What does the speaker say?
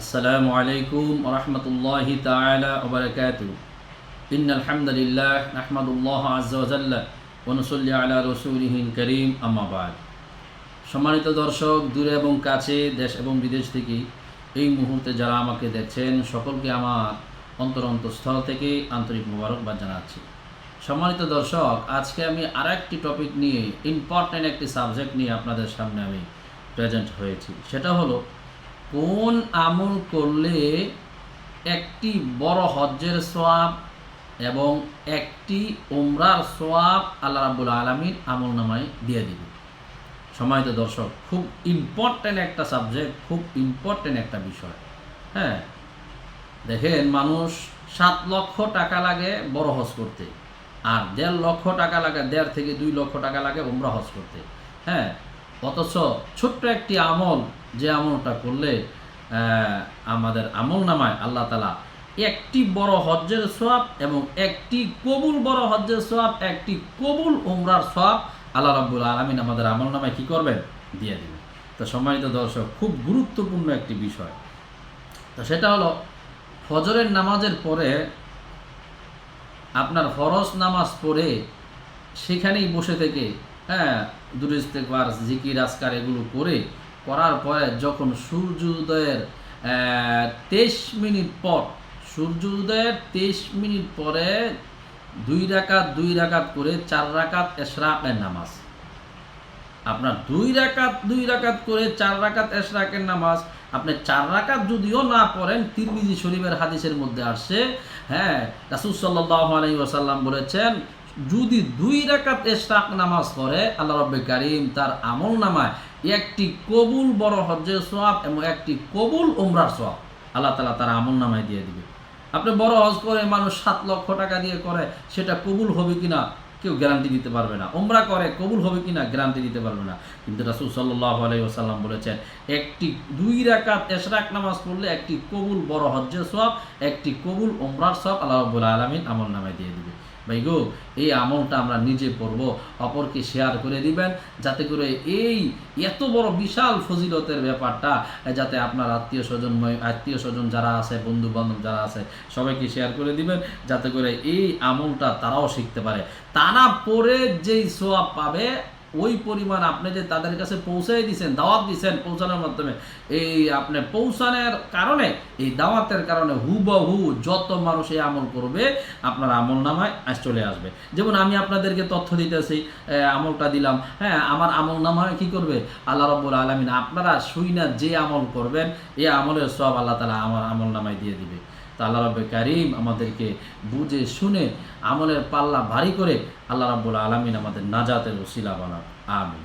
আসসালামু আলাইকুম রহমতুল্লাহ তালাকাত ইন আলহামদুলিল্লাহ আহমদুল্লাহ আজাল্লা অনুসল্লি আলা রসুলহীন করিম আমাবাদ সম্মানিত দর্শক, দূরে এবং কাছে, দেশ এবং বিদেশ থেকে এই মুহূর্তে যারা আমাকে দেখছেন, সকলকে আমার অন্তর অন্তঃস্থল থেকে আন্তরিক মোবারকবাদ জানাচ্ছি। সম্মানিত দর্শক, আজকে আমি আর একটি টপিক নিয়ে ইম্পর্ট্যান্ট একটি সাবজেক্ট নিয়ে আপনাদের সামনে আমি প্রেজেন্ট হয়েছি। সেটা হলো কোন আমল করলে একটি বড় হজ্জের সোয়াব এবং একটি ওমরার সোয়াব আল্লাহ রাবুল আলমিন আমল নামায় দিয়ে দিবে? সম্মানিত দর্শক, খুব ইম্পর্ট্যান্ট একটা সাবজেক্ট খুব ইম্পর্ট্যান্ট একটা বিষয়। হ্যাঁ? দেখেন, মানুষ সাত লক্ষ টাকা লাগে বড় হজ করতে, আর দেড় লক্ষ টাকা লাগে, দেড় থেকে দুই লক্ষ টাকা লাগে ওমরা হজ করতে। হ্যাঁ? অথচ ছোট্ট একটি আমল যে আমলটা করলে আমাদের আমল নামায় আল্লাহ তালা একটি বড় হজ্জের সোয়াব এবং একটি কবুল বড় হজ্জের সোয়াব একটি কবুল উমরার সোয়াব আল্লাহ রাব্বুল আলমিন আমাদের আমল নামায় কী করবেন? দিয়ে দেবেন। তো সম্মানিত দর্শক, খুব গুরুত্বপূর্ণ একটি বিষয়। তো সেটা হলো, ফজরের নামাজের পরে আপনার ফরজ নামাজ পড়ে সেখানেই বসে থেকে হ্যাঁ দুরিস্তেকবার জিকির, আজকার এগুলো করে করার পরে যখন সূর্য উদয়ের তেইশ মিনিট পর সূর্য উদয়ের তেইশ মিনিট পরে দুই রাকাত দুই রাকাত করে চার রাকাত এশরাকের নামাজ। আপনার দুই রাকাত দুই রাকাত করে চার রাকাত এশরাকের নামাজ, আপনি চার রাকাত যদিও না পড়েন, তিরমিজি শরীফের হাদিসের মধ্যে আসছে হ্যাঁ রাসুল সাল্লাহ আলাই ওসাল্লাম বলেছেন যদি দুই রাকাত এশরাক নামাজ পড়ে, আল্লাহ রব্বে কারিম তার আমল নামায় একটি কবুল বড় হজ্জের সোয়াব এবং একটি কবুল উমরার সোয়াব আল্লাহ তালা তার আমল নামায় দিয়ে দিবে। আপনি বড় হজ করে মানুষ সাত লক্ষ টাকা দিয়ে করে, সেটা কবুল হবে কিনা কেউ গ্যারান্টি দিতে পারবে না। ওমরা করে, কবুল হবে কিনা গ্যারান্টি দিতে পারবে না। কিন্তু রাসুল সাল্লাহ আলাইসাল্লাম বলেছেন, একটি দুই রাকাত এশরাক নামাজ পড়লে একটি কবুল বড় হজ্জের সব একটি কবুল ওমরার সব আল্লাহ রব্বুল আলমিন আমল নামায় দিয়ে দিবে। ভাই গো, এই আমলটা আমরা নিজে পড়ব অপরকে শেয়ার করে দিবেন, যাতে করে এই এত বড় বিশাল ফজিলতের ব্যাপারটা, যাতে আপনার আত্মীয় স্বজন আত্মীয় স্বজন যারা আছে বন্ধু বান্ধব যারা আছে, সবাইকে শেয়ার করে দিবেন, যাতে করে এই আমলটা তারাও শিখতে পারে। তারা পরে যেই সোয়াব পাবে ওই পরিমাণ আপনি যে তাদের কাছে পৌঁছে দিয়েছেন দাওয়াত দিয়েছেন পৌঁছানোর মাধ্যমে, এই আপনি পৌঁছানোর কারণে, এই দাওয়াতের কারণে হুবহু যত মানুষ এই আমল করবে, আপনার আমল নামায় চলে আসবে। যেমন আমি আপনাদেরকে তথ্য দিতেছি আমলটা দিলাম। হ্যাঁ আমার আমল নামায় কি করবে? আল্লাহ রব্বুল আলমিন আপনারা শুই না যে আমল করবেন এই আমলের সব আল্লাহ তালা আমার আমল নামায় দিয়ে দিবে। তা আল্লাহ রব্বে কারিম আমাদেরকে বুঝে শুনে আমলের পাল্লা ভারী করে আল্লাহ রাব্বুল আলমিন আমাদের নাজাতের ওসিলা বানান আমিন।